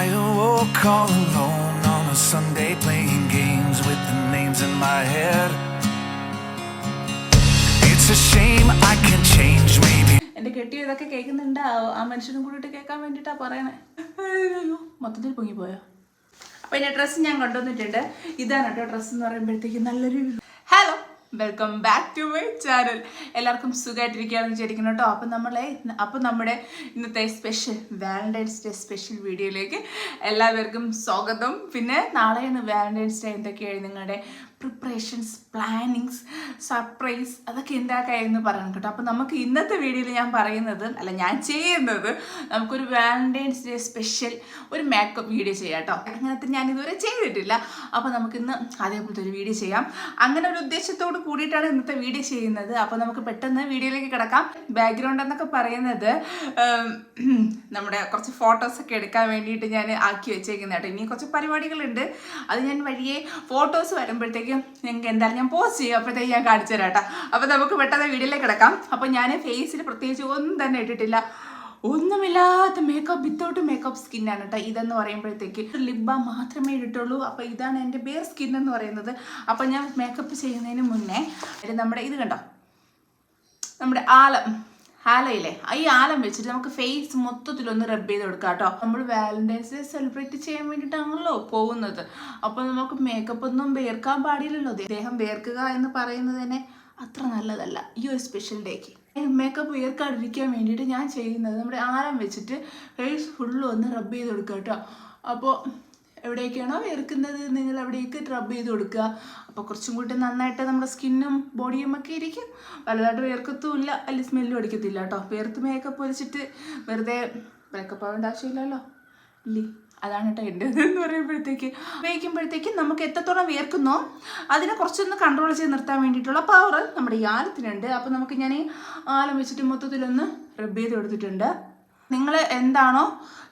I awoke all alone on a Sunday playing games with the names in my head. It's a shame I can change, maybe. എന്റെ കെട്ടിയ ഇതൊക്കെ കേൾക്കുന്നുണ്ട്? ആ മനുഷ്യനും കൂടിയിട്ട് കേൾക്കാൻ വേണ്ടിയിട്ടാ പറയണേ. മൊത്തത്തിൽ പൊങ്ങിപ്പോയോ? അപ്പൊ എന്റെ ഡ്രസ്സ് ഞാൻ കൊണ്ടുവന്നിട്ടുണ്ട്. ഇതാണ് കേട്ടോ ഡ്രസ്സ് എന്ന് പറയുമ്പോഴത്തേക്ക് നല്ലൊരു hello welcome back to my channel എല്ലാവർക്കും സുഖമായിട്ടിരിക്കുകയാണെന്ന് വിചാരിക്കുന്നു കേട്ടോ. അപ്പം നമ്മളെ അപ്പം നമ്മുടെ ഇന്നത്തെ സ്പെഷ്യൽ വാലന്റൈൻസ് ഡേ സ്പെഷ്യൽ വീഡിയോയിലേക്ക് എല്ലാവർക്കും സ്വാഗതം. പിന്നെ നാളെയാണ് വാലന്റൈൻസ് ഡേ എന്തൊക്കെയായി നിങ്ങളുടെ പ്രിപ്പറേഷൻസ് പ്ലാനിങ്സ് സർപ്രൈസ് അതൊക്കെ എന്താക്കായെന്ന് പറയണം കേട്ടോ. അപ്പം നമുക്ക് ഇന്നത്തെ വീഡിയോയിൽ ഞാൻ പറയുന്നത് അല്ല ഞാൻ ചെയ്യുന്നത് നമുക്കൊരു വാലന്റൈൻസ് ഡേ സ്പെഷ്യൽ ഒരു മേക്കപ്പ് വീഡിയോ ചെയ്യാം കേട്ടോ. അങ്ങനത്തെ ഞാൻ ഇതുവരെ ചെയ്തിട്ടില്ല. അപ്പോൾ നമുക്കിന്ന് അതേപോലത്തെ ഒരു വീഡിയോ ചെയ്യാം. അങ്ങനെ ഒരു ഉദ്ദേശത്തോട് കൂടിയിട്ടാണ് ഇന്നത്തെ വീഡിയോ ചെയ്യുന്നത്. അപ്പോൾ നമുക്ക് പെട്ടെന്ന് വീഡിയോയിലേക്ക് കിടക്കാം. ബാക്ക്ഗ്രൗണ്ട് എന്നൊക്കെ പറയുന്നത് നമ്മുടെ കുറച്ച് ഫോട്ടോസൊക്കെ എടുക്കാൻ വേണ്ടിയിട്ട് ഞാൻ ആക്കി വെച്ചേക്കുന്ന കേട്ടോ ഇനി കുറച്ച് പരിപാടികളുണ്ട്. അത് ഞാൻ വഴിയെ ഫോട്ടോസ് വരുമ്പോഴത്തേക്കും നിങ്ങൾക്ക് എന്തായാലും ഞാൻ പോസ്റ്റ് ചെയ്യും. അപ്പോഴത്തേക്ക് ഞാൻ കാണിച്ചു തരാം കേട്ടോ. അപ്പോൾ നമുക്ക് പെട്ടെന്ന് വീഡിയോയിലേക്ക് കിടക്കാം. അപ്പോൾ ഞാൻ ഫേസിൽ പ്രത്യേകിച്ച് ഒന്നും തന്നെ ഇട്ടിട്ടില്ല. ഒന്നുമില്ലാത്ത മേക്കപ്പ് വിത്തൗട്ട് മേക്കപ്പ് സ്കിന്നാണ് കേട്ടോ ഇതെന്ന് പറയുമ്പോഴത്തേക്ക്. ലിപ് മാത്രമേ ഇട്ടിട്ടുള്ളൂ. അപ്പോൾ ഇതാണ് എന്റെ ബേർ സ്കിൻ എന്ന് പറയുന്നത്. അപ്പോൾ ഞാൻ മേക്കപ്പ് ചെയ്യുന്നതിന് മുന്നേ നമ്മുടെ ഇത് കണ്ടോ? നമ്മുടെ ആലം. ആലയില്ലേ? ഈ ആലം വെച്ചിട്ട് നമുക്ക് ഫേസ് മൊത്തത്തിലൊന്ന് റബ്ബ് ചെയ്ത് കൊടുക്കാം കേട്ടോ. നമ്മൾ വാലന്റൈൻസ് ഡേ സെലിബ്രേറ്റ് ചെയ്യാൻ വേണ്ടിയിട്ടാണല്ലോ പോകുന്നത്. അപ്പോൾ നമുക്ക് മേക്കപ്പ് ഒന്നും വേർക്കാൻ പാടില്ലല്ലോ. ദേഹം വേർക്കുക എന്ന് പറയുന്നത് തന്നെ അത്ര നല്ലതല്ല. ഈ ഒരു സ്പെഷ്യൽ ഡേക്ക് മേക്കപ്പ് വേർക്കാതിരിക്കാൻ വേണ്ടിയിട്ട് ഞാൻ ചെയ്യുന്നത് നമ്മുടെ ആലം വെച്ചിട്ട് ഫേസ് ഫുള്ളും ഒന്ന് റബ്ബ് ചെയ്ത് കൊടുക്കുക കേട്ടോ. അപ്പോൾ എവിടേക്കാണോ വേർക്കുന്നത് നിങ്ങൾ അവിടേക്ക് റബ്ബ് ചെയ്ത് കൊടുക്കുക. അപ്പോൾ കുറച്ചും കൂടി നന്നായിട്ട് നമ്മുടെ സ്കിന്നും ബോഡിയും ഒക്കെ ഇരിക്കും. വലുതായിട്ട് വേർക്കത്തുമില്ല അല്ലെങ്കിൽ സ്മെല്ലും അടിക്കത്തില്ല കേട്ടോ. വേർത്ത് മേക്കപ്പ് വലിച്ചിട്ട് വെറുതെ മേക്കപ്പ് ആവേണ്ട ആവശ്യമില്ലല്ലോ. ഇല്ലേ? അതാണ് കേട്ടോ എന്റെ എന്ന് പറയുമ്പോഴത്തേക്ക്. ഉപയോഗിക്കുമ്പോഴത്തേക്ക് നമുക്ക് എത്രത്തോളം വേർക്കുന്നോ അതിനെ കുറച്ചൊന്ന് കൺട്രോൾ ചെയ്ത് നിർത്താൻ വേണ്ടിയിട്ടുള്ള പവർ നമ്മുടെ ഈ ആലത്തിനുണ്ട് അപ്പോൾ നമുക്ക് ഞാൻ ആലം വെച്ചിട്ട് മൊത്തത്തിലൊന്ന് റബ്ബ് ചെയ്ത് കൊടുത്തിട്ടുണ്ട്. നിങ്ങൾ എന്താണോ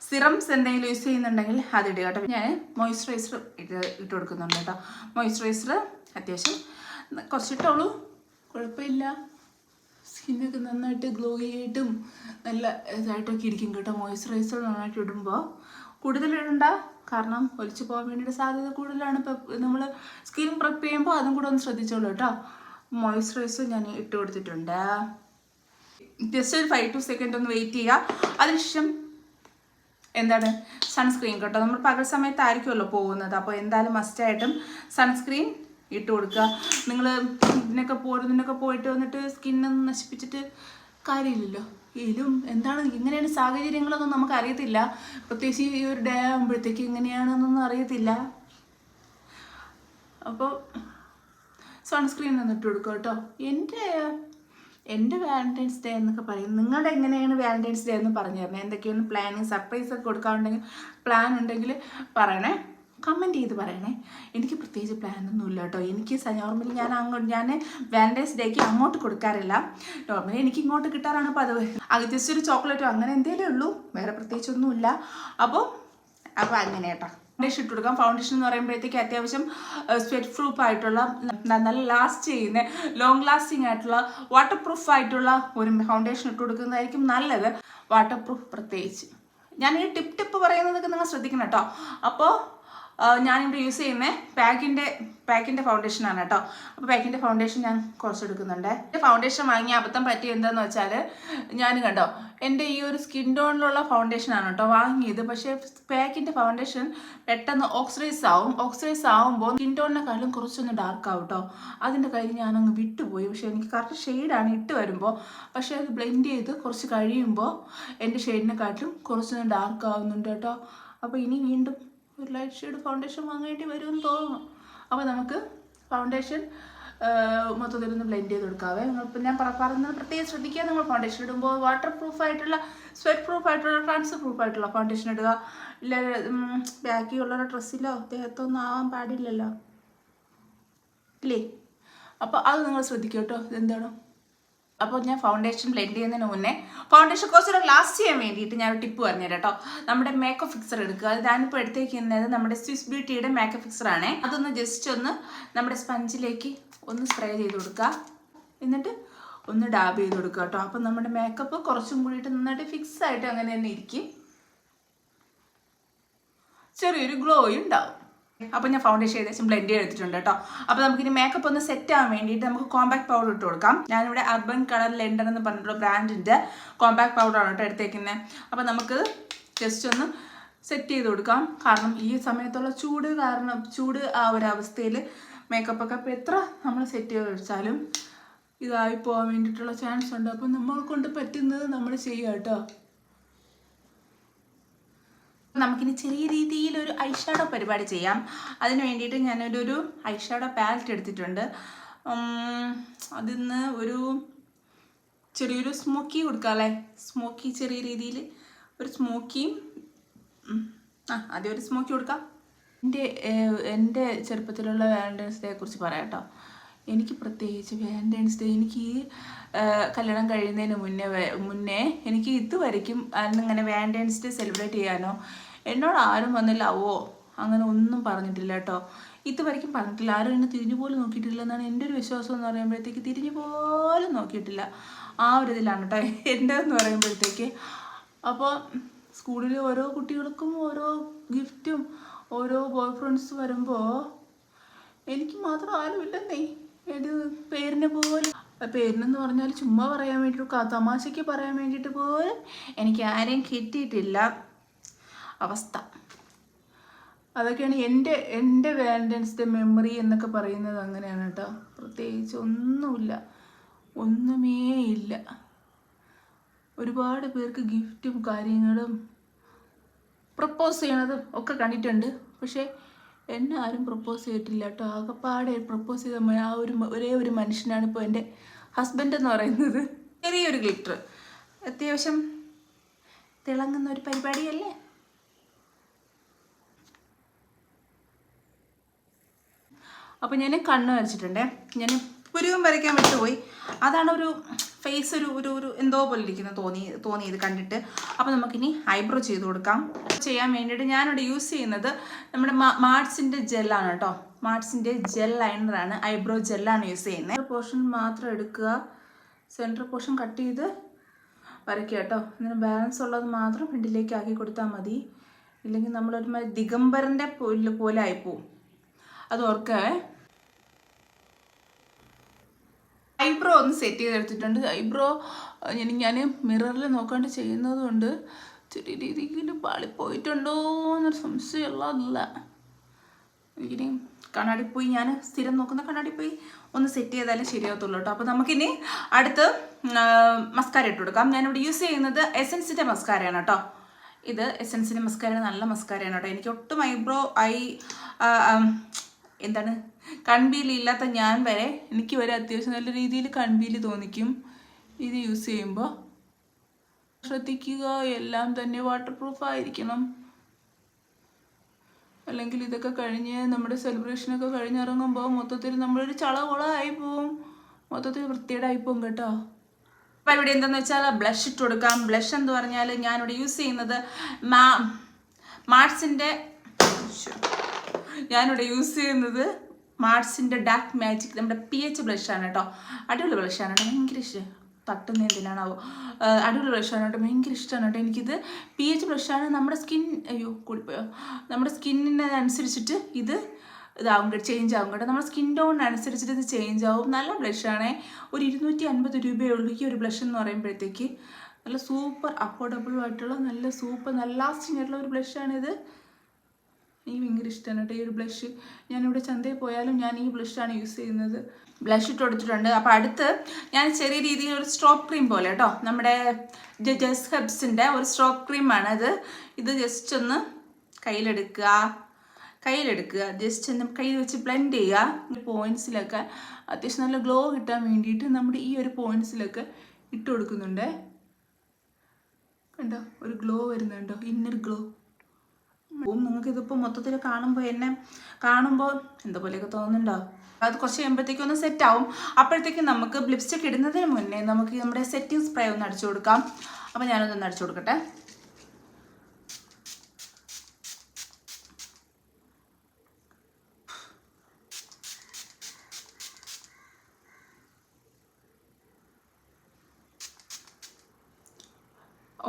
സിറംസ് എന്തെങ്കിലും യൂസ് ചെയ്യുന്നുണ്ടെങ്കിൽ അത് ഇടുക കേട്ടോ. ഞാൻ മോയ്സ്ചറൈസർ ഇട്ട് ഇട്ട് കൊടുക്കുന്നുണ്ട് കേട്ടോ. മോയ്സ്ചറൈസർ അത്യാവശ്യം കുറച്ചിട്ടുള്ളൂ കുഴപ്പമില്ല. സ്കിന്നൊക്കെ നന്നായിട്ട് ഗ്ലോയി ആയിട്ടും നല്ല ഇതായിട്ടൊക്കെ ഇരിക്കും കേട്ടോ. മോയ്സ്ചറൈസർ നന്നായിട്ട് ഇടുമ്പോൾ കൂടുതലിടണ്ട കാരണം ഒലിച്ചു പോകാൻ വേണ്ടിയിട്ട് സാധ്യത കൂടുതലാണ്. ഇപ്പം നമ്മൾ സ്കിൻ പ്രിപ്പ് ചെയ്യുമ്പോൾ അതും കൂടെ ഒന്ന് ശ്രദ്ധിച്ചോളൂ കേട്ടോ. മോയ്സ്ചറൈസർ ഞാൻ ഇട്ട് കൊടുത്തിട്ടുണ്ട്. ജസ്റ്റ് ഒരു ഫൈവ് ടു സെക്കൻഡ് ഒന്ന് വെയിറ്റ് ചെയ്യുക. അതിനുശേഷം എന്താണ്? സൺസ്ക്രീൻ കേട്ടോ. നമ്മൾ പകൽ സമയത്തായിരിക്കുമല്ലോ പോകുന്നത്. അപ്പോൾ എന്തായാലും മസ്റ്റായിട്ടും സൺസ്ക്രീൻ ഇട്ട് കൊടുക്കുക. നിങ്ങൾ ഇതിനൊക്കെ പോരുന്നതിനൊക്കെ പോയിട്ട് വന്നിട്ട് സ്കിന്നൊന്നും നശിപ്പിച്ചിട്ട് കാര്യമില്ലല്ലോ. ഇതിലും എന്താണ്? ഇങ്ങനെയാണ് സാഹചര്യങ്ങളൊന്നും നമുക്ക് അറിയത്തില്ല പ്രത്യേകിച്ച് ഈ ഒരു ഡേ ആകുമ്പോഴത്തേക്ക് എങ്ങനെയാണെന്നൊന്നും അറിയത്തില്ല. അപ്പോൾ സൺസ്ക്രീൻ ഒന്ന് ഇട്ട് കൊടുക്കുക കേട്ടോ. എന്റെ എന്റെ വാലന്റൈൻസ് ഡേ എന്നൊക്കെ പറയും. നിങ്ങളുടെ എങ്ങനെയാണ് വാലന്റൈൻസ് ഡേ എന്ന് പറഞ്ഞു തരണേ എന്തൊക്കെയാണ് പ്ലാനിങ് സർപ്രൈസ് ഒക്കെ കൊടുക്കാനുണ്ടെങ്കിൽ പ്ലാൻ ഉണ്ടെങ്കിൽ പറയണേ. കമന്റ് ചെയ്ത് പറയണേ. എനിക്ക് പ്രത്യേകിച്ച് പ്ലാൻ ഒന്നും ഇല്ല കേട്ടോ. എനിക്ക് നോർമലി ഞാൻ അങ്ങോട്ട് ഞാൻ വാലന്റൈൻസ് ഡേക്ക് അങ്ങോട്ട് കൊടുക്കാറില്ല. നോർമലി എനിക്ക് ഇങ്ങോട്ട് കിട്ടാറാണ് പതിവ്. അത് ജസ്റ്റ് ഒരു ചോക്ലേറ്റോ അങ്ങനെ എന്തേലേ ഉള്ളൂ. വേറെ പ്രത്യേകിച്ചൊന്നുമില്ല അപ്പോൾ അപ്പോൾ അങ്ങനെ കേട്ടോ. ഫൗണ്ടേഷൻ ഇട്ട് കൊടുക്കാം. ഫൗണ്ടേഷൻ എന്ന് പറയുമ്പോഴത്തേക്ക് അത്യാവശ്യം സ്വെറ്റ് പ്രൂഫ് ആയിട്ടുള്ള നല്ല ലാസ്റ്റ് ചെയ്യുന്ന ലോങ് ലാസ്റ്റിംഗ് ആയിട്ടുള്ള വാട്ടർ പ്രൂഫ് ആയിട്ടുള്ള ഒരു ഫൗണ്ടേഷൻ ഇട്ട് കൊടുക്കുന്നതായിരിക്കും നല്ലത്. വാട്ടർ പ്രൂഫ് പ്രത്യേകിച്ച്. ഞാൻ ഈ ടിപ്പ് ടിപ്പ് പറയുന്നതൊക്കെ നിങ്ങൾ ശ്രദ്ധിക്കണം കേട്ടോ. അപ്പോൾ ഞാനിവിടെ യൂസ് ചെയ്യുന്ന പാക്കിന്റെ പാക്കിന്റെ ഫൗണ്ടേഷനാണ് കേട്ടോ. അപ്പോൾ പാക്കിന്റെ ഫൗണ്ടേഷൻ ഞാൻ കുറച്ച് എടുക്കുന്നുണ്ട് എന്റെ ഫൗണ്ടേഷൻ വാങ്ങിയ അബദ്ധം പറ്റി എന്താണെന്ന് വെച്ചാൽ ഞാൻ കണ്ടോ എന്റെ ഈ ഒരു സ്കിൻ ടോണിലുള്ള ഫൗണ്ടേഷൻ ആണ് കേട്ടോ വാങ്ങിയത്. പക്ഷേ പാക്കിന്റെ ഫൗണ്ടേഷൻ പെട്ടെന്ന് ഓക്സിഡൈസ് ആവും. ഓക്സിഡൈസ് ആവുമ്പോൾ സ്കിൻ ടോണിനെക്കാളും കുറച്ചൊന്ന് ഡാർക്ക് ആവും കേട്ടോ. അതിന്റെ കയ്യിൽ ഞാനങ്ങ് വിട്ടുപോയി. പക്ഷേ എനിക്ക് കറക്റ്റ് ഷെയ്ഡാണ് ഇട്ട് വരുമ്പോൾ പക്ഷേ അത് ബ്ലെൻഡ് ചെയ്ത് കുറച്ച് കഴിയുമ്പോൾ എന്റെ ഷെയ്ഡിനെക്കാട്ടിലും കുറച്ചൊന്ന് ഡാർക്ക് ആവുന്നുണ്ട് കേട്ടോ. അപ്പോൾ ഇനി വീണ്ടും ഒരു ലൈറ്റ് ഷെയ്ഡ് ഫൗണ്ടേഷൻ വാങ്ങേണ്ടി വരുമെന്ന് തോന്നുന്നു. അപ്പോൾ നമുക്ക് ഫൗണ്ടേഷൻ മൊത്തത്തിലൊന്ന് ബ്ലെൻഡ് ചെയ്ത് കൊടുക്കാവേ നിങ്ങളിപ്പോൾ ഞാൻ പറഞ്ഞത് പ്രത്യേകം ശ്രദ്ധിക്കുക. നിങ്ങൾ ഫൗണ്ടേഷൻ ഇടുമ്പോൾ വാട്ടർ പ്രൂഫ് ആയിട്ടുള്ള സ്വെറ്റ് പ്രൂഫ് ആയിട്ടുള്ള ട്രാൻസ് പ്രൂഫ് ആയിട്ടുള്ള ഫൗണ്ടേഷൻ ഇടുക. ഇല്ല ബാക്കിയുള്ള ഡ്രസ്സിലോ ദേഹത്തൊന്നും ആവാൻ പാടില്ലല്ലോ. ഇല്ലേ? അപ്പോൾ അത് നിങ്ങൾ ശ്രദ്ധിക്കുക കേട്ടോ. ഇതെന്താണോ? അപ്പോൾ ഞാൻ ഫൗണ്ടേഷൻ ബ്ലെൻഡ് ചെയ്യുന്നതിന് മുന്നേ ഫൗണ്ടേഷൻ കുറച്ചുകൂടെ ലാസ്റ്റ് ചെയ്യാൻ വേണ്ടിയിട്ട് ഞാൻ ഒരു ടിപ്പ് പറഞ്ഞു കേട്ടോ. നമ്മുടെ മേക്കപ്പ് ഫിക്സർ എടുക്കുക. അത് ഞാനിപ്പോൾ എടുത്തേക്കുന്നത് നമ്മുടെ സ്വിസ് ബ്യൂട്ടിയുടെ മേക്കപ്പ് ഫിക്സർ ആണ്. അതൊന്ന് ജസ്റ്റ് ഒന്ന് നമ്മുടെ സ്പഞ്ചിലേക്ക് ഒന്ന് സ്പ്രേ ചെയ്ത് കൊടുക്കുക. എന്നിട്ട് ഒന്ന് ഡാബ് ചെയ്ത് കൊടുക്കുക കേട്ടോ. അപ്പം നമ്മുടെ മേക്കപ്പ് കുറച്ചും കൂടിയിട്ട് നന്നായിട്ട് ഫിക്സ് ആയിട്ട് അങ്ങനെ തന്നെ ഇരിക്കും. ചെറിയൊരു ഗ്ലോയും ഉണ്ടാവും. അപ്പോൾ ഞാൻ ഫൗണ്ടേഷൻ ഏകദേശം ബ്ലെൻഡ് ചെയ്തെടുത്തിട്ടുണ്ട് കേട്ടോ അപ്പോൾ നമുക്കിനി മേക്കപ്പ് ഒന്ന് സെറ്റ് ആവാൻ വേണ്ടിയിട്ട് നമുക്ക് കോമ്പാക്ട് പൗഡർ ഇട്ട് കൊടുക്കാം. ഞാനിവിടെ അർബൻ കളർ ലെൻഡർ എന്ന് പറഞ്ഞിട്ടുള്ള ബ്രാൻഡിന്റെ കോമ്പാക്ട് പൗഡറാണ് കേട്ടോ എടുത്തേക്കുന്നത് അപ്പോൾ നമുക്ക് ജസ്റ്റ് ഒന്ന് സെറ്റ് ചെയ്ത് കൊടുക്കാം. കാരണം ഈ സമയത്തുള്ള ചൂട് കാരണം ചൂട് ആ ഒരു അവസ്ഥയിൽ മേക്കപ്പ് ഒക്കെ എത്ര നമ്മൾ സെറ്റ് ചെയ്ത് വെച്ചാലും ഇതായി പോകാൻ വേണ്ടിയിട്ടുള്ള ചാൻസ് ഉണ്ട്. അപ്പോൾ നമ്മൾ കൊണ്ട് പറ്റുന്നത് നമ്മൾ ചെയ്യുക കേട്ടോ നമുക്കിനി ചെറിയ രീതിയിൽ ഒരു ഐഷാഡോ പരിപാടി ചെയ്യാം. അതിന് വേണ്ടിയിട്ട് ഞാനൊരു ഒരു ഐഷാഡോ പാലറ്റ് എടുത്തിട്ടുണ്ട്. അതിന്ന് ഒരു ചെറിയൊരു സ്മോക്കി കൊടുക്കാം അല്ലേ? സ്മോക്കി ചെറിയ രീതിയിൽ ഒരു സ്മോക്കിയും ആ ആദ്യം ഒരു സ്മോക്കി കൊടുക്കാം. എന്റെ എന്റെ ചെറുപ്പത്തിലുള്ള വാലന്റൈൻസ് ഡേയെ കുറിച്ച് പറയാട്ടോ എനിക്ക് പ്രത്യേകിച്ച് വാലന്റൈൻസ് ഡേ എനിക്ക് ഈ കല്യാണം കഴിയുന്നതിന് മുന്നേ മുന്നേ എനിക്ക് ഇതുവരെയ്ക്കും അന്നിങ്ങനെ വാലന്റൈൻസ് ഡേ സെലിബ്രേറ്റ് ചെയ്യാനോ എന്നോട് ആരും വന്നില്ല ഓ അങ്ങനെ ഒന്നും പറഞ്ഞിട്ടില്ല കേട്ടോ. ഇതുവരെയ്ക്കും പറഞ്ഞിട്ടില്ല. ആരും എന്നെ തിരിഞ്ഞു പോലും നോക്കിയിട്ടില്ല എന്നാണ് എന്റെ ഒരു വിശ്വാസം എന്ന് പറയുമ്പോഴത്തേക്ക് തിരിഞ്ഞു പോലും നോക്കിയിട്ടില്ല. ആ ഒരു ഇതിലാണ് കേട്ടോ എന്റെ എന്ന് പറയുമ്പോഴത്തേക്ക്. അപ്പോൾ സ്കൂളിൽ ഓരോ കുട്ടികൾക്കും ഓരോ ഗിഫ്റ്റും ഓരോ ബോയ് ഫ്രണ്ട്സ് വരുമ്പോൾ എനിക്ക് മാത്രം ആരുമില്ലെന്നേ. ഒരു പേരിനെ പോലും. പേരിനെന്ന് പറഞ്ഞാൽ ചുമ്മാ പറയാൻ വേണ്ടിയിട്ട് തമാശയ്ക്ക് പറയാൻ വേണ്ടിയിട്ട് പോലും എനിക്ക് ആരെയും കിട്ടിയിട്ടില്ല. അവസ്ഥ. അതൊക്കെയാണ് എന്റെ എന്റെ വാലന്റൈൻസ് ഡേ മെമ്മറി എന്നൊക്കെ പറയുന്നത് അങ്ങനെയാണ് കേട്ടോ. പ്രത്യേകിച്ച് ഒന്നുമില്ല. ഒന്നുമേ ഇല്ല. ഒരുപാട് പേർക്ക് ഗിഫ്റ്റും കാര്യങ്ങളും പ്രപ്പോസ് ചെയ്യണതും ഒക്കെ കണ്ടിട്ടുണ്ട്. പക്ഷേ എന്നെ ആരും പ്രപ്പോസ് ചെയ്തിട്ടില്ല കേട്ടോ. ആകെപ്പാടെ പ്രപ്പോസ് ചെയ്ത ആ ഒരു ഒരേ ഒരു മനുഷ്യനാണ് ഇപ്പോൾ എന്റെ ഹസ്ബൻഡ് എന്ന് പറയുന്നത്. ചെറിയൊരു ഗ്ലിറ്റർ അത്യാവശ്യം തിളങ്ങുന്ന ഒരു പരിപാടിയല്ലേ? അപ്പോൾ ഞാൻ കണ്ണ് വരച്ചിട്ടുണ്ടേ. ഞാൻ പുരുവം വരയ്ക്കാൻ വിട്ടുപോയി അതാണ് ഒരു ഫേസ് ഒരു ഒരു ഒരു എന്തോ പോലെ ഇരിക്കുന്നത് തോന്നി തോന്നിയത് കണ്ടിട്ട്. അപ്പോൾ നമുക്കിനി ഐബ്രോ ചെയ്ത് കൊടുക്കാം. ചെയ്യാൻ വേണ്ടിയിട്ട് ഞാനിവിടെ യൂസ് ചെയ്യുന്നത് നമ്മുടെ മാർട്സിന്റെ ജെല്ലാണ് കേട്ടോ. മാർട്സിന്റെ ജെൽ ലൈനറാണ് ഐബ്രോ ജെല്ലാണ് യൂസ് ചെയ്യുന്നത്. പോർഷൻ മാത്രം എടുക്കുക. സെന്റർ പോർഷൻ കട്ട് ചെയ്ത് വരയ്ക്കുക കേട്ടോ. എന്നാലും ബാലൻസ് ഉള്ളത് മാത്രം ഫ്രണ്ടിലേക്ക് ആക്കി കൊടുത്താൽ മതി. ഇല്ലെങ്കിൽ നമ്മളൊരു മാതിരി ദിഗംബരന്റെ പോലെ ആയിപ്പോവും. അത് ഓർക്കേ. ഐബ്രോ ഒന്ന് സെറ്റ് ചെയ്തെടുത്തിട്ടുണ്ട്. ഐബ്രോ ഞാൻ മിററിൽ നോക്കാണ്ട് ചെയ്യുന്നതുകൊണ്ട് ചെറിയ രീതിയിൽ പാളിപ്പോയിട്ടുണ്ടോ എന്നൊരു സംശയമുള്ളതല്ല. ഇനി കണ്ണാടി പോയി ഞാൻ സ്ഥിരം നോക്കുന്ന കണ്ണാടി പോയി ഒന്ന് സെറ്റ് ചെയ്താലേ ശരിയാകത്തുള്ളൂ കേട്ടോ അപ്പോൾ നമുക്കിനി അടുത്ത് മസ്കാര ഇട്ട് കൊടുക്കാം. ഞാനിവിടെ യൂസ് ചെയ്യുന്നത് എസൻസിന്റെ മസ്കാരയാണ് കേട്ടോ ഇത് എസൻസിന്റെ മസ്കാര നല്ല മസ്കാരയാണ് കേട്ടോ എനിക്ക് ഒട്ടും ഐബ്രോ ഐ എന്താണ്? കൺപീലി ഇല്ലാത്ത ഞാൻ വരെ എനിക്ക് വരെ അത്യാവശ്യം നല്ല രീതിയിൽ കൺപീലി തോന്നിക്കും. ഇത് യൂസ് ചെയ്യുമ്പോൾ ശ്രദ്ധിക്കുക എല്ലാം തന്നെ വാട്ടർ പ്രൂഫ് ആയിരിക്കണം. അല്ലെങ്കിൽ ഇതൊക്കെ കഴിഞ്ഞ് നമ്മുടെ സെലിബ്രേഷനൊക്കെ കഴിഞ്ഞിറങ്ങുമ്പോൾ മൊത്തത്തിൽ നമ്മളൊരു ചളകുളമായി പോവും. മൊത്തത്തിൽ വൃത്തിയേടായി പോവും കേട്ടോ. അപ്പം ഇവിടെ എന്താണെന്ന് വെച്ചാൽ ബ്ലഷ് ഇട്ട് കൊടുക്കാം. ബ്ലഷ് എന്ന് പറഞ്ഞാൽ ഞാനിവിടെ യൂസ് ചെയ്യുന്നത് മാ മാർട്സിന്റെ ഞാനിവിടെ യൂസ് ചെയ്യുന്നത് മാർട്സിന്റെ ഡാർക്ക് മാജിക് നമ്മുടെ പി എച്ച് ബ്ലഷാണ് കേട്ടോ അടിപൊളി ബ്ലഷാണ് കേട്ടോ ഭയങ്കര ഇഷ്ടം. തട്ടുന്ന എന്തിനാണാവോ. അടിപൊളി ബ്ലഷാണ് കേട്ടോ ഭയങ്കര ഇഷ്ടമാണ് കേട്ടോ എനിക്കിത് പി എച്ച് ബ്ലഷാണ് നമ്മുടെ സ്കിൻ അയ്യോ കൂടിപ്പോയോ നമ്മുടെ സ്കിന്നിനനുസരിച്ചിട്ട് ഇത് ഇതാവും ചേഞ്ച് ആവും കേട്ടോ. നമ്മുടെ സ്കിൻ ടോൺ അനുസരിച്ചിട്ട് ഇത് ചേഞ്ച് ആവും. നല്ല ബ്ലഷാണേ ഒരു ഇരുന്നൂറ്റി അൻപത് രൂപയേ ഉള്ളൂ ഈ ഒരു ബ്ലഷ് എന്ന് പറയുമ്പോഴത്തേക്ക്. നല്ല സൂപ്പർ അഫോർഡബിൾ ആയിട്ടുള്ള നല്ല സൂപ്പർ നല്ല ലാസ്റ്റിംഗ് ആയിട്ടുള്ള ഒരു ബ്ലഷാണിത് എനിക്ക് ഭയങ്കര ഇഷ്ടമാണ് കേട്ടോ ഈ ഒരു ബ്ലഷ് ഞാനിവിടെ ചന്തയിൽ പോയാലും ഞാൻ ഈ ബ്ലഷാണ് യൂസ് ചെയ്യുന്നത്. ബ്ലഷ് ഇട്ട് കൊടുത്തിട്ടുണ്ട്. അപ്പോൾ അടുത്ത് ഞാൻ ചെറിയ രീതിയിൽ ഒരു സ്ട്രോപ്പ് ക്രീം പോലെ കേട്ടോ. നമ്മുടെ ജസ് ഹെബ്സിന്റെ ഒരു സ്ട്രോപ്പ് ക്രീമാണ് അത്. ഇത് ജസ്റ്റ് ഒന്ന് കയ്യിലെടുക്കുക. കയ്യിലെടുക്കുക. ജസ്റ്റ് ഒന്ന് കയ്യിൽ വെച്ച് ബ്ലെൻഡ് ചെയ്യുക. പോയിൻസിലൊക്കെ അത്യാവശ്യം നല്ല ഗ്ലോ കിട്ടാൻ വേണ്ടിയിട്ട് നമ്മുടെ ഈ ഒരു പോയിൻസിലൊക്കെ ഇട്ട് കൊടുക്കുന്നുണ്ട്. കണ്ടോ? ഒരു ഗ്ലോ വരുന്നുണ്ടോ ഇന്നർ ഗ്ലോ ഉം, നിങ്ങൾക്ക് ഇതിപ്പോൾ മൊത്തത്തിൽ കാണുമ്പോൾ എന്നെ കാണുമ്പോൾ എന്താ പോലെയൊക്കെ തോന്നുന്നുണ്ടോ? അത് കുറച്ച് കഴിയുമ്പോഴത്തേക്കും ഒന്ന് സെറ്റ് ആവും. അപ്പോഴത്തേക്കും നമുക്ക് ലിപ്സ്റ്റിക് ഇടുന്നതിന് മുന്നേ നമുക്ക് നമ്മുടെ സെറ്റിംഗ് സ്പ്രേ ഒന്ന് അടിച്ചു കൊടുക്കാം. അപ്പോൾ ഞാനൊന്ന് അടിച്ചു കൊടുക്കട്ടെ.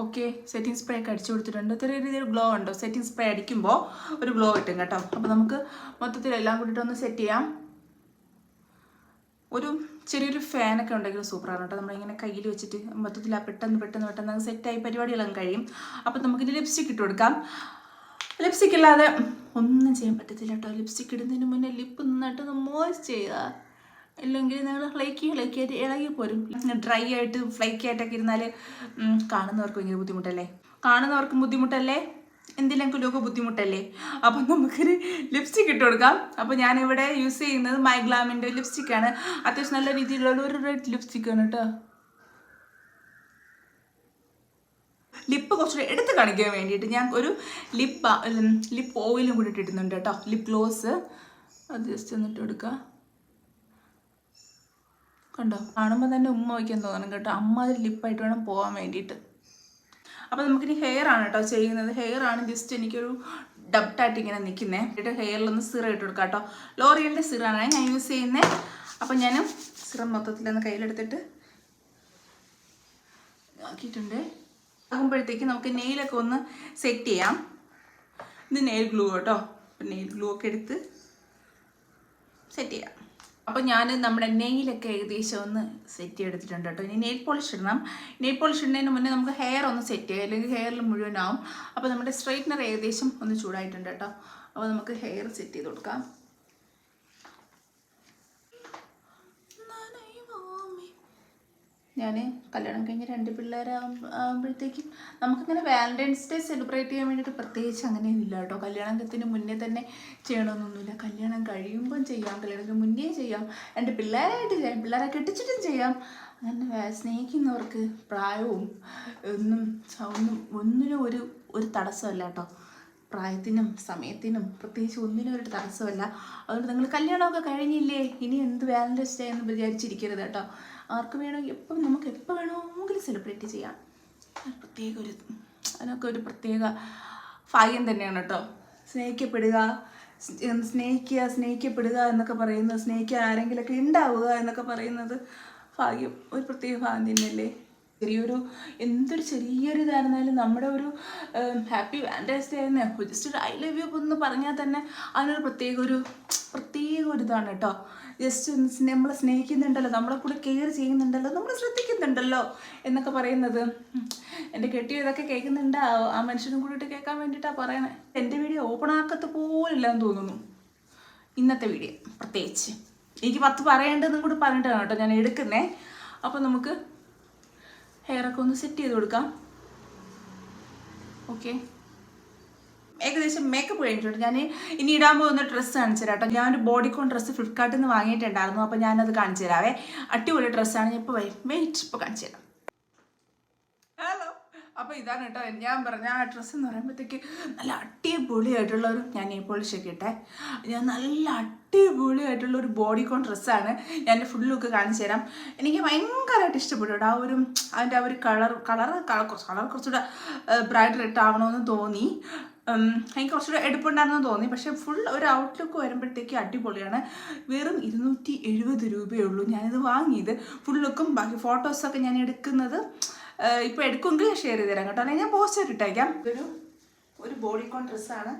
ഓക്കെ സെറ്റിംഗ് സ്പ്രേ ഒക്കെ അടിച്ചു കൊടുത്തിട്ടുണ്ട്. ചെറിയ രീതിയിൽ ഗ്ലോ ഉണ്ടോ? സെറ്റിംഗ് സ്പ്രേ അടിക്കുമ്പോൾ ഒരു ഗ്ലോ കിട്ടും കേട്ടോ. അപ്പോൾ നമുക്ക് മൊത്തത്തിൽ എല്ലാം കൂടിയിട്ട് ഒന്ന് സെറ്റ് ചെയ്യാം. ഒരു ചെറിയൊരു ഫാനൊക്കെ ഉണ്ടെങ്കിൽ സൂപ്പറാണ് കേട്ടോ. നമ്മളിങ്ങനെ കയ്യിൽ വെച്ചിട്ട് മൊത്തത്തിൽ ആ പെട്ടെന്ന് പെട്ടെന്ന് പെട്ടെന്ന് സെറ്റായി പരിപാടികളങ്ങ് കഴിയും. അപ്പോൾ നമുക്കിത് ലിപ്സ്റ്റിക് ഇട്ട് കൊടുക്കാം. ലിപ്സ്റ്റിക് ഇല്ലാതെ ഒന്നും ചെയ്യാൻ പറ്റത്തില്ല കേട്ടോ. ലിപ്സ്റ്റിക് ഇടുന്നതിന് മുന്നേ ലിപ്പ് നന്നായിട്ട് മോയ്സ്റ്റ് ചെയ്യുക. ഇല്ലെങ്കിൽ നിങ്ങൾ ഫ്ലൈക്കി ആയിട്ട് ഇളകി പോരും. ഡ്രൈ ആയിട്ട് ഫ്ലൈക്കി ആയിട്ടൊക്കെ ഇരുന്നാൽ കാണുന്നവർക്ക് ഭയങ്കര ബുദ്ധിമുട്ടല്ലേ? കാണുന്നവർക്കും ബുദ്ധിമുട്ടല്ലേ? എന്തിനെങ്കിലുമൊക്കെ ബുദ്ധിമുട്ടല്ലേ? അപ്പം നമുക്കൊരു ലിപ്സ്റ്റിക് ഇട്ട് കൊടുക്കാം. അപ്പോൾ ഞാനിവിടെ യൂസ് ചെയ്യുന്നത് മൈഗ്ലാമിന്റെ ലിപ്സ്റ്റിക്കാണ് അത്യാവശ്യം നല്ല രീതിയിലുള്ള ഒരു റെഡ് ലിപ്സ്റ്റിക്കാണ് കേട്ടോ. ലിപ്പ് കുറച്ചുകൂടി എടുത്ത് കാണിക്കാൻ വേണ്ടിയിട്ട് ഞാൻ ഒരു ലിപ്പ് ലിപ്പ് ഓയിലും കൂടി ഇട്ടിട്ടുണ്ട് കേട്ടോ. ലിപ് ഗ്ലോസ് അത് ജസ്റ്റ് ഒന്നിട്ട് കൊടുക്കുക കണ്ടോ? കാണുമ്പോൾ തന്നെ ഉമ്മ വയ്ക്കാൻ തോന്നണം കേട്ടോ. അമ്മ അതിൽ ലിപ്പായിട്ട് വേണം പോകാൻ വേണ്ടിയിട്ട്. അപ്പോൾ നമുക്കിനി ഹെയർ ആണ് കേട്ടോ ചെയ്യുന്നത്. ഹെയർ ആണ് ജസ്റ്റ് എനിക്കൊരു ഡബ്റ്റായിട്ട് ഇങ്ങനെ നിൽക്കുന്നത് എന്നിട്ട് ഹെയറിലൊന്ന് സിറ ഇട്ട് കൊടുക്കാം കേട്ടോ. ലോറിയലിന്റെ സിറാണ് ഞാൻ യൂസ് ചെയ്യുന്നത് അപ്പം ഞാൻ സിറം മൊത്തത്തിലൊന്ന് കയ്യിലെടുത്തിട്ട് ആക്കിയിട്ടുണ്ട് ആകുമ്പോഴത്തേക്ക് നമുക്ക് നെയിലൊക്കെ ഒന്ന് സെറ്റ് ചെയ്യാം. ഇത് നെയിൽ ഗ്ലൂ കേട്ടോ. നെയിൽ ഗ്ലൂ ഒക്കെ എടുത്ത് സെറ്റ് ചെയ്യാം. അപ്പോൾ ഞാൻ നമ്മുടെ നെയിലൊക്കെ ഏകദേശം ഒന്ന് സെറ്റ് ചെയ്തെടുത്തിട്ടുണ്ട് കേട്ടോ. ഇനി നെയിൽ പോളിഷ് ഇടണം. നെയിൽ പോളിഷ് ഇടുന്നതിന് മുന്നേ നമുക്ക് ഹെയർ ഒന്ന് സെറ്റ് ചെയ്യാം. അല്ലെങ്കിൽ ഹെയറിൽ മുഴുവനാവും. അപ്പോൾ നമ്മുടെ സ്ട്രൈറ്റ്നർ ഏകദേശം ഒന്ന് ചൂടായിട്ടുണ്ട് കേട്ടോ. അപ്പോൾ നമുക്ക് ഹെയർ സെറ്റ് ചെയ്ത് കൊടുക്കാം. ഞാൻ കല്യാണം കഴിഞ്ഞ് രണ്ട് പിള്ളേരാകുമ്പോഴത്തേക്കും നമുക്കിങ്ങനെ വാലന്റൈൻസ് ഡേ സെലിബ്രേറ്റ് ചെയ്യാൻ വേണ്ടിയിട്ട് പ്രത്യേകിച്ച് അങ്ങനെയൊന്നും ഇല്ല കേട്ടോ കല്യാണത്തിന് മുന്നേ തന്നെ ചെയ്യണമെന്നൊന്നുമില്ല കല്യാണം കഴിയുമ്പം ചെയ്യാം കല്യാണത്തിന് മുന്നേ ചെയ്യാം. രണ്ട് പിള്ളേരായിട്ട് ചെയ്യാം പിള്ളേരെ കെട്ടിച്ചിട്ടും ചെയ്യാം. അങ്ങനെ സ്നേഹിക്കുന്നവർക്ക് പ്രായവും ഒന്നും ഒന്നും ഒന്നിനും ഒരു ഒരു തടസ്സമല്ല കേട്ടോ. പ്രായത്തിനും സമയത്തിനും പ്രത്യേകിച്ച് ഒന്നിനും ഒരു തടസ്സമല്ല. അതുകൊണ്ട് നിങ്ങൾ കല്യാണമൊക്കെ കഴിഞ്ഞില്ലേ? ഇനി എന്ത് വാലന്റൈൻസ് ഡേ എന്ന് വിചാരിച്ചിരിക്കരുത് കേട്ടോ. ആർക്ക് വേണമെങ്കിൽ എപ്പം നമുക്ക് എപ്പോൾ വേണമെങ്കിലും സെലിബ്രേറ്റ് ചെയ്യാം. പ്രത്യേക ഒരു അതിനൊക്കെ ഒരു പ്രത്യേക ഭാഗ്യം തന്നെയാണ് കേട്ടോ. സ്നേഹിക്കപ്പെടുക സ്നേഹിക്കുക സ്നേഹിക്കപ്പെടുക എന്നൊക്കെ പറയുന്നത് സ്നേഹിക്കാൻ ആരെങ്കിലുമൊക്കെ ഉണ്ടാവുക എന്നൊക്കെ പറയുന്നത് ഭാഗ്യം ഒരു പ്രത്യേക ഭാഗ്യം തന്നെയല്ലേ? ചെറിയൊരു എന്തൊരു ചെറിയൊരു ഇതായിരുന്നാലും നമ്മുടെ ഒരു ഹാപ്പി വാലന്റൈൻസ് ഡേ തന്നെ ജസ്റ്റ് ഒരു ഐ ലവ് യു എന്ന് പറഞ്ഞാൽ തന്നെ അതിനൊരു പ്രത്യേക ഒരു പ്രത്യേക ഒരു ഇതാണ് കേട്ടോ. ജസ്റ്റ് നമ്മളെ സ്നേഹിക്കുന്നുണ്ടല്ലോ നമ്മളെ കൂടെ കെയർ ചെയ്യുന്നുണ്ടല്ലോ നമ്മൾ ശ്രദ്ധിക്കുന്നുണ്ടല്ലോ എന്നൊക്കെ പറയുന്നത്. എന്റെ കെട്ടിയോ ഇതൊക്കെ കേൾക്കുന്നുണ്ട്. ആ- മനുഷ്യനും കൂടിയിട്ട് കേൾക്കാൻ വേണ്ടിയിട്ടാണ് പറയണേ എന്റെ വീഡിയോ ഓപ്പൺ ആക്കത്ത് പോലില്ല എന്ന് തോന്നുന്നു. ഇന്നത്തെ വീഡിയോ പ്രത്യേകിച്ച്. എനിക്ക് പത്ത് പറയേണ്ടതെന്നും കൂടി പറഞ്ഞിട്ടാണ് കേട്ടോ ഞാൻ എടുക്കുന്നേ. അപ്പോൾ നമുക്ക് ഹെയറൊക്കെ ഒന്ന് സെറ്റ് ചെയ്ത് കൊടുക്കാം. ഓക്കെ ഏകദേശം മേക്കപ്പ് കഴിഞ്ഞിട്ടുണ്ട്. ഞാൻ ഇനി ഇടാൻ പോകുന്ന ഡ്രസ്സ് കാണിച്ചു തരാം കേട്ടോ. ഞാനൊരു ബോഡിക്കോൺ ഡ്രസ്സ് ഫ്ലിപ്കാർട്ടിൽ നിന്ന് വാങ്ങിയിട്ടുണ്ടായിരുന്നു. അപ്പോൾ ഞാനത് കാണിച്ചു തരാവേ. അടിപൊളി ഡ്രസ്സാണ് ഞാൻ ഇപ്പോൾ വെയിറ്റ് ഇപ്പോൾ കാണിച്ചു തരാം. ഹലോ അപ്പോൾ ഇതാണ് കേട്ടോ. ഞാൻ പറഞ്ഞ ആ ഡ്രസ്സ് എന്ന് പറയുമ്പോഴത്തേക്ക് നല്ല അടിപൊളിയായിട്ടുള്ള ഒരു ഞാൻ ഈ പോളിഷ് ഒക്കെ ഇട്ടെ. ഞാൻ നല്ല അടിപൊളിയായിട്ടുള്ള ഒരു ബോഡി കോൺ ഡ്രസ്സാണ് ഞാൻ ഫുൾ ലുക്ക് കാണിച്ചു തരാം. എനിക്ക് ഭയങ്കരമായിട്ട് ഇഷ്ടപ്പെട്ടു ആ ഒരു അതിന്റെ ആ ഒരു കളർ കളർ കളർ കുറച്ച് കളർ കുറച്ചുകൂടെ ബ്രൈറ്റ് റെഡ് ആവണമെന്ന് തോന്നി. എനിക്ക് കുറച്ചുകൂടെ എടുപ്പുണ്ടായിരുന്നു തോന്നി. പക്ഷേ ഫുൾ ഒരു ഔട്ട്ലുക്ക് വരുമ്പോഴത്തേക്ക് അടിപൊളിയാണ്. വെറും ഇരുന്നൂറ്റി എഴുപത് രൂപയേ ഉള്ളൂ ഞാനിത് വാങ്ങിയത്. ഫുൾ ലുക്കും ബാക്കി ഫോട്ടോസൊക്കെ ഞാൻ എടുക്കുന്നത് ഇപ്പോൾ എടുക്കുമെങ്കിൽ ഷെയർ ചെയ്ത് തരാം കേട്ടോ. അല്ലെങ്കിൽ ഞാൻ പോസ്റ്റ് ഇട്ടേക്കാം ഒരു ഒരു ബോഡി ബോഡിക്കോൺ ഡ്രസ്സാണ്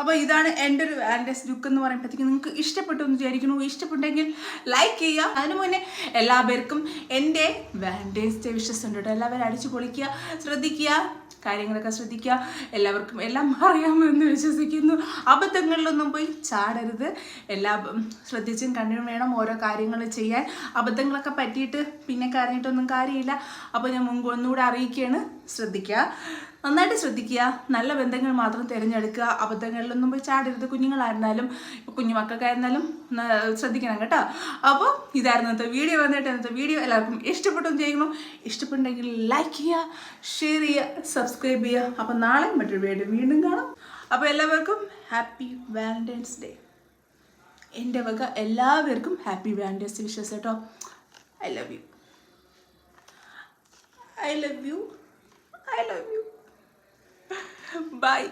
അപ്പോൾ ഇതാണ് എന്റെ ഒരു വാലന്റൈൻസ് ലുക്ക് എന്ന് പറയുമ്പോഴത്തേക്ക് നിങ്ങൾക്ക് ഇഷ്ടപ്പെട്ടു എന്ന് വിചാരിക്കുന്നു. ഇഷ്ടപ്പെട്ടെങ്കിൽ ലൈക്ക് ചെയ്യുക. അതിനു മുന്നേ എല്ലാ പേർക്കും എന്റെ വാലന്റൈൻസ് ഡേ വിഷസ് ഉണ്ട് കേട്ടോ. എല്ലാവരും അടിച്ചു പൊളിക്കുക ശ്രദ്ധിക്കുക കാര്യങ്ങളൊക്കെ ശ്രദ്ധിക്കുക. എല്ലാവർക്കും എല്ലാം അറിയാമെന്ന് വിശ്വസിക്കുന്നു. അബദ്ധങ്ങളിലൊന്നും പോയി ചാടരുത്. എല്ലാ ശ്രദ്ധിച്ചും കണ്ടും വേണം ഓരോ കാര്യങ്ങൾ ചെയ്യാൻ. അബദ്ധങ്ങളൊക്കെ പറ്റിയിട്ട് പിന്നെ കരഞ്ഞിട്ടൊന്നും കാര്യമില്ല. അപ്പോൾ ഞാൻ മുമ്പ് ഒന്നുകൂടെ അറിയിക്കുകയാണ്. ശ്രദ്ധിക്കുക. നന്നായിട്ട് ശ്രദ്ധിക്കുക. നല്ല ബന്ധങ്ങൾ മാത്രം തിരഞ്ഞെടുക്കുക. അബദ്ധങ്ങളിലൊന്നും പോയി ചാടരുത്. കുഞ്ഞുങ്ങളായിരുന്നാലും ഇപ്പോൾ കുഞ്ഞുമക്കൾക്കായിരുന്നാലും ശ്രദ്ധിക്കണം കേട്ടോ. അപ്പോൾ ഇതായിരുന്നു ഇന്നത്തെ വീഡിയോ. വന്നിട്ട് ഇന്നത്തെ വീഡിയോ എല്ലാവർക്കും ഇഷ്ടപ്പെട്ടു ചെയ്യുന്നു ഇഷ്ടപ്പെട്ടുണ്ടെങ്കിൽ ലൈക്ക് ചെയ്യുക ഷെയർ ചെയ്യുക സബ്സ്ക്രൈബ് ചെയ്യുക. അപ്പോൾ നാളെ മറ്റൊരു വീഡിയോ വീണ്ടും കാണാം. അപ്പോൾ എല്ലാവർക്കും ഹാപ്പി വാലന്റൈൻസ് ഡേ എന്റെ വക എല്ലാവർക്കും ഹാപ്പി വാലന്റൈൻസ് വിഷസ് കേട്ടോ. I love you I love you I love you. Bye.